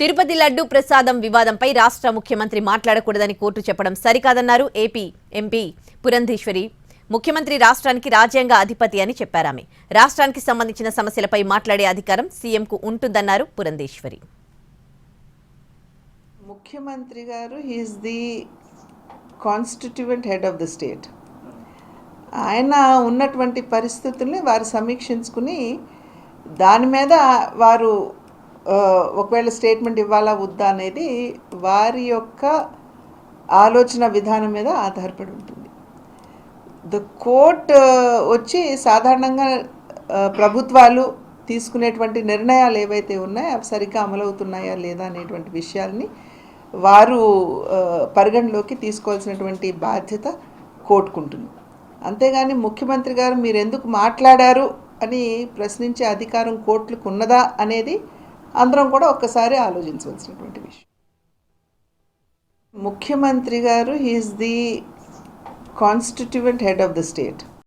తిరుపతి లడ్డు ప్రసాదం వివాదంపై రాష్ట్ర ముఖ్యమంత్రి మాట్లాడకూడదని కోర్టు చెప్పడం సరికాదన్నారు ఏపీ ఎంపీ పురంధేశ్వరి. ముఖ్యమంత్రి రాష్ట్రానికి రాజ్యాంగ అధిపతి అని చెప్పారామె. రాష్ట్రానికి సంబంధించిన సమస్యలపై మాట్లాడే అధికారం సీఎంకు ఉంటుందన్నారు పురంధేశ్వరి. ముఖ్యమంత్రి గారు he is the constituent head of the state. ఆయన ఉన్నటువంటి పరిస్థితుల్ని వారు సమీక్షించుకుని దాని మీద వారు ఒకవేళ స్టేట్మెంట్ ఇవ్వాలా వద్దా అనేది వారి యొక్క ఆలోచన విధానం మీద ఆధారపడి ఉంటుంది. ద కోర్ట్ వచ్చి సాధారణంగా ప్రభుత్వాలు తీసుకునేటువంటి నిర్ణయాలు ఏవైతే ఉన్నాయో అవి సరిగ్గా అమలవుతున్నాయా లేదా అనేటువంటి విషయాల్ని వారు పరిగణలోకి తీసుకోవాల్సినటువంటి బాధ్యత కోర్టుకుంటుంది. అంతేగాని ముఖ్యమంత్రి గారు మీరు ఎందుకు మాట్లాడారు? అని ప్రశ్నించే అధికారం కోర్టులకు ఉన్నదా అనేది అందరం కూడా ఒక్కసారి ఆలోచించవలసినటువంటి విషయం. ముఖ్యమంత్రి గారు he is the constituent head of the state